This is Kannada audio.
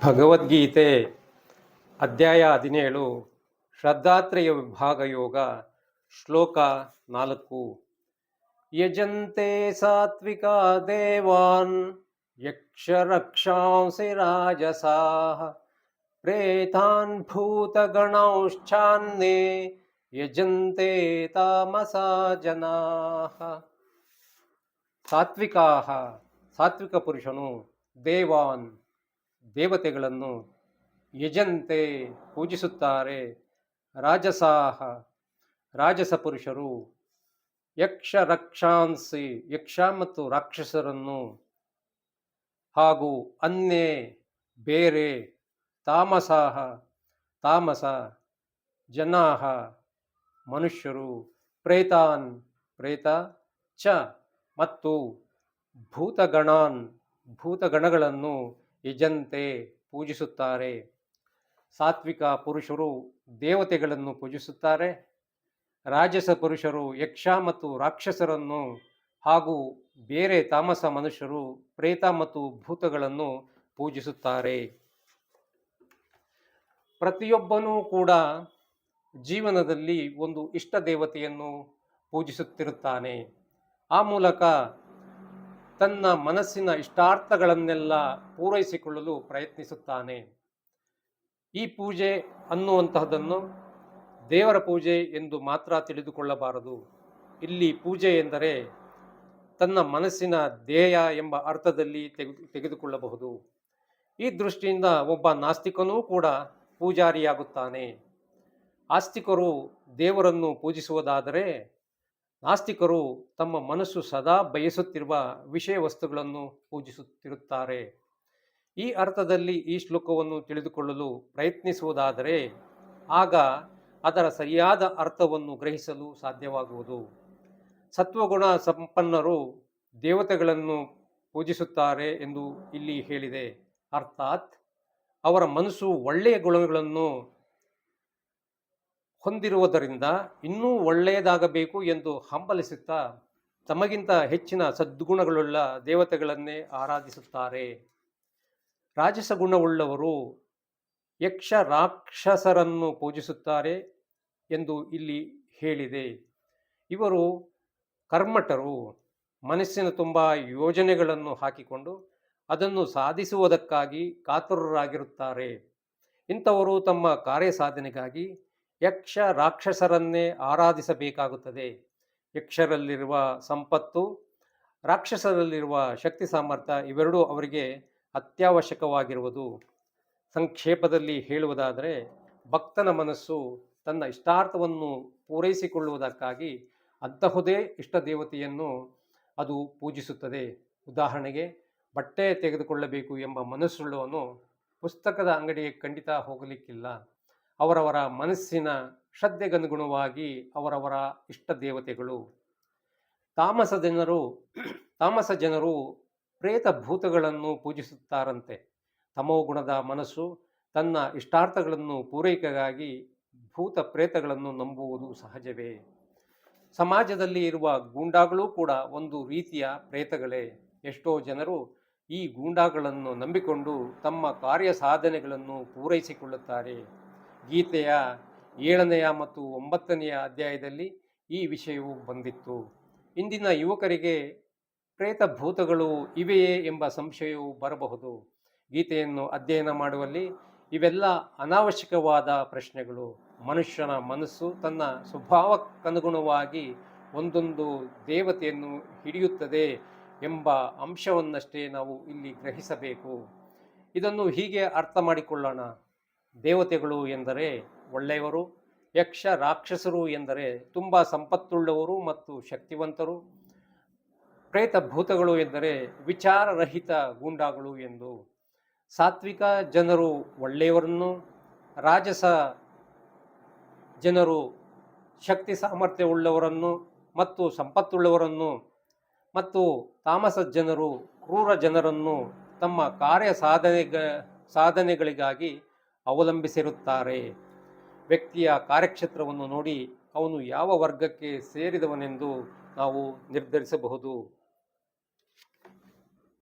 ಭಗವದ್ಗೀತೆ ಅಧ್ಯಾಯ ಹದಿನೇಳು ಶ್ರದ್ಧಾತ್ರಯ ವಿಭಾಗ ಯೋಗ ಶ್ಲೋಕ ನಾಲ್ಕು ಯಜಂತೆ ಸಾತ್ವಿಕ ದೇವಾನ್ ಯಕ್ಷರಕ್ಷಾಂಸಿ ರಾಜಸಾಃ ಪ್ರೇತಾನ್ ಭೂತಗಣೌಶ್ಚಾನ್ಯೇ ಯಜಂತೆ ತಾಮಸಾ ಜನಾಃ ಸಾತ್ವಿಕಾಹ ಸಾತ್ವಿಕ ಪುರುಷನು ದೇವಾನ್ ದೇವತೆಗಳನ್ನು ಯಜಂತೆ ಪೂಜಿಸುತ್ತಾರೆ ರಾಜಸಾಹ ರಾಜಸ ಪುರುಷರು ಯಕ್ಷ ರಕ್ಷಾಂಸಿ ಯಕ್ಷ ಮತ್ತು ರಾಕ್ಷಸರನ್ನು ಹಾಗೂ ಅನ್ನೆ ಬೇರೆ ತಾಮಸಾಹ, ತಾಮಸ ಜನಾಹ ಮನುಷ್ಯರು. ಪ್ರೇತಾನ್, ಪ್ರೇತ ಚ ಮತ್ತು ಭೂತಗಣಾನ್, ಭೂತಗಣಗಳನ್ನು ಯಜಂತೆ ಪೂಜಿಸುತ್ತಾರೆ. ಸಾತ್ವಿಕ ಪುರುಷರು ದೇವತೆಗಳನ್ನು ಪೂಜಿಸುತ್ತಾರೆ. ರಾಜಸ ಪುರುಷರು ಯಕ್ಷ ಮತ್ತು ರಾಕ್ಷಸರನ್ನು ಹಾಗೂ ಬೇರೆ ತಾಮಸ ಮನುಷ್ಯರು ಪ್ರೇತ ಮತ್ತು ಭೂತಗಳನ್ನು ಪೂಜಿಸುತ್ತಾರೆ. ಪ್ರತಿಯೊಬ್ಬನೂ ಕೂಡ ಜೀವನದಲ್ಲಿ ಒಂದು ಇಷ್ಟ ದೇವತೆಯನ್ನು ಪೂಜಿಸುತ್ತಿರುತ್ತಾನೆ. ಆ ಮೂಲಕ ತನ್ನ ಮನಸ್ಸಿನ ಇಷ್ಟಾರ್ಥಗಳನ್ನೆಲ್ಲ ಪೂರೈಸಿಕೊಳ್ಳಲು ಪ್ರಯತ್ನಿಸುತ್ತಾನೆ. ಈ ಪೂಜೆ ಅನ್ನುವಂತಹದನ್ನು ದೇವರ ಪೂಜೆ ಎಂದು ಮಾತ್ರ ತಿಳಿದುಕೊಳ್ಳಬಾರದು. ಇಲ್ಲಿ ಪೂಜೆ ಎಂದರೆ ತನ್ನ ಮನಸ್ಸಿನ ಧ್ಯೇಯ ಎಂಬ ಅರ್ಥದಲ್ಲಿ ತೆಗೆದು ತೆಗೆದುಕೊಳ್ಳಬಹುದು. ಈ ದೃಷ್ಟಿಯಿಂದ ಒಬ್ಬ ನಾಸ್ತಿಕನೂ ಕೂಡ ಪೂಜಾರಿಯಾಗುತ್ತಾನೆ. ಆಸ್ತಿಕರು ದೇವರನ್ನು ಪೂಜಿಸುವುದಾದರೆ ನಾಸ್ತಿಕರು ತಮ್ಮ ಮನಸ್ಸು ಸದಾ ಬಯಸುತ್ತಿರುವ ವಿಷಯ ವಸ್ತುಗಳನ್ನು ಪೂಜಿಸುತ್ತಿರುತ್ತಾರೆ. ಈ ಅರ್ಥದಲ್ಲಿ ಈ ಶ್ಲೋಕವನ್ನು ತಿಳಿದುಕೊಳ್ಳಲು ಪ್ರಯತ್ನಿಸುವುದಾದರೆ ಆಗ ಅದರ ಸರಿಯಾದ ಅರ್ಥವನ್ನು ಗ್ರಹಿಸಲು ಸಾಧ್ಯವಾಗುವುದು. ಸತ್ವಗುಣ ಸಂಪನ್ನರು ದೇವತೆಗಳನ್ನು ಪೂಜಿಸುತ್ತಾರೆ ಎಂದು ಇಲ್ಲಿ ಹೇಳಿದೆ. ಅರ್ಥಾತ್ ಅವರ ಮನಸ್ಸು ಒಳ್ಳೆಯ ಗುಣಗಳನ್ನು ಹೊಂದಿರುವುದರಿಂದ ಇನ್ನೂ ಒಳ್ಳೆಯದಾಗಬೇಕು ಎಂದು ಹಂಬಲಿಸುತ್ತಾ ತಮಗಿಂತ ಹೆಚ್ಚಿನ ಸದ್ಗುಣಗಳುಳ್ಳ ದೇವತೆಗಳನ್ನೇ ಆರಾಧಿಸುತ್ತಾರೆ. ರಾಜಸ ಗುಣವುಳ್ಳವರು ಯಕ್ಷ ರಾಕ್ಷಸರನ್ನು ಪೂಜಿಸುತ್ತಾರೆ ಎಂದು ಇಲ್ಲಿ ಹೇಳಿದೆ. ಇವರು ಕರ್ಮಠರು, ಮನಸ್ಸಿನ ತುಂಬ ಯೋಜನೆಗಳನ್ನು ಹಾಕಿಕೊಂಡು ಅದನ್ನು ಸಾಧಿಸುವುದಕ್ಕಾಗಿ ಕಾತುರರಾಗಿರುತ್ತಾರೆ. ಇಂಥವರು ತಮ್ಮ ಕಾರ್ಯ ಸಾಧನೆಗಾಗಿ ಯಕ್ಷ ರಾಕ್ಷಸರನ್ನೇ ಆರಾಧಿಸಬೇಕಾಗುತ್ತದೆ. ಯಕ್ಷರಲ್ಲಿರುವ ಸಂಪತ್ತು, ರಾಕ್ಷಸರಲ್ಲಿರುವ ಶಕ್ತಿ ಸಾಮರ್ಥ್ಯ ಇವೆರಡೂ ಅವರಿಗೆ ಅತ್ಯವಶ್ಯಕವಾಗಿರುವುದು. ಸಂಕ್ಷೇಪದಲ್ಲಿ ಹೇಳುವುದಾದರೆ, ಭಕ್ತನ ಮನಸ್ಸು ತನ್ನ ಇಷ್ಟಾರ್ಥವನ್ನು ಪೂರೈಸಿಕೊಳ್ಳುವುದಕ್ಕಾಗಿ ಅಂತಹುದೇ ಇಷ್ಟ ದೇವತೆಯನ್ನು ಅದು ಪೂಜಿಸುತ್ತದೆ. ಉದಾಹರಣೆಗೆ, ಬಟ್ಟೆ ತೆಗೆದುಕೊಳ್ಳಬೇಕು ಎಂಬ ಮನಸ್ಸುಳ್ಳುವನು ಪುಸ್ತಕದ ಅಂಗಡಿಗೆ ಖಂಡಿತ ಹೋಗಲಿಕ್ಕಿಲ್ಲ. ಅವರವರ ಮನಸ್ಸಿನ ಶ್ರದ್ಧೆಗನುಗುಣವಾಗಿ ಅವರವರ ಇಷ್ಟ ದೇವತೆಗಳು ತಾಮಸ ಜನರು ತಾಮಸ ಜನರು ಪ್ರೇತ ಭೂತಗಳನ್ನು ಪೂಜಿಸುತ್ತಾರಂತೆ. ತಮೋ ಗುಣದ ಮನಸ್ಸು ತನ್ನ ಇಷ್ಟಾರ್ಥಗಳನ್ನು ಪೂರೈಕೆಗಾಗಿ ಭೂತ ಪ್ರೇತಗಳನ್ನು ನಂಬುವುದು ಸಹಜವೇ. ಸಮಾಜದಲ್ಲಿ ಇರುವ ಗೂಂಡಾಗಳು ಕೂಡ ಒಂದು ರೀತಿಯ ಪ್ರೇತಗಳೇ. ಎಷ್ಟೋ ಜನರು ಈ ಗೂಂಡಾಗಳನ್ನು ನಂಬಿಕೊಂಡು ತಮ್ಮ ಕಾರ್ಯ ಸಾಧನೆಗಳನ್ನು ಪೂರೈಸಿಕೊಳ್ಳುತ್ತಾರೆ. ಗೀತೆಯ ಏಳನೆಯ ಮತ್ತು ಒಂಬತ್ತನೆಯ ಅಧ್ಯಾಯದಲ್ಲಿ ಈ ವಿಷಯವು ಬಂದಿತ್ತು. ಇಂದಿನ ಯುವಕರಿಗೆ ಪ್ರೇತ ಭೂತಗಳು ಇವೆಯೇ ಎಂಬ ಸಂಶಯವು ಬರಬಹುದು. ಗೀತೆಯನ್ನು ಅಧ್ಯಯನ ಮಾಡುವಲ್ಲಿ ಇವೆಲ್ಲ ಅನಾವಶ್ಯಕವಾದ ಪ್ರಶ್ನೆಗಳು. ಮನುಷ್ಯನ ಮನಸ್ಸು ತನ್ನ ಸ್ವಭಾವಕ್ಕನುಗುಣವಾಗಿ ಒಂದೊಂದು ದೇವತೆಯನ್ನು ಹಿಡಿಯುತ್ತದೆ ಎಂಬ ಅಂಶವನ್ನಷ್ಟೇ ನಾವು ಇಲ್ಲಿ ಗ್ರಹಿಸಬೇಕು. ಇದನ್ನು ಹೀಗೆ ಅರ್ಥ ಮಾಡಿಕೊಳ್ಳೋಣ. ದೇವತೆಗಳು ಎಂದರೆ ಒಳ್ಳೆಯವರು, ಯಕ್ಷ ರಾಕ್ಷಸರು ಎಂದರೆ ತುಂಬ ಸಂಪತ್ತುಳ್ಳವರು ಮತ್ತು ಶಕ್ತಿವಂತರು ಪ್ರೇತ ಭೂತಗಳು ಎಂದರೆ ವಿಚಾರರಹಿತ ಗೂಂಡಾಗಳು ಎಂದು. ಸಾತ್ವಿಕ ಜನರು ಒಳ್ಳೆಯವರನ್ನು, ರಾಜಸ ಜನರು ಶಕ್ತಿ ಸಾಮರ್ಥ್ಯವುಳ್ಳವರನ್ನು ಮತ್ತು ಸಂಪತ್ತುಳ್ಳವರನ್ನು ಮತ್ತು ತಾಮಸ ಜನರು ಕ್ರೂರ ಜನರನ್ನು ತಮ್ಮ ಕಾರ್ಯ ಸಾಧನೆಗ, ಸಾಧನೆಗಳಿಗಾಗಿ ಅವಲಂಬಿಸಿರುತ್ತಾರೆ. ವ್ಯಕ್ತಿಯ ಕಾರ್ಯಕ್ಷೇತ್ರವನ್ನು ನೋಡಿ ಅವನು ಯಾವ ವರ್ಗಕ್ಕೆ ಸೇರಿದವನೆಂದು ನಾವು ನಿರ್ಧರಿಸಬಹುದು.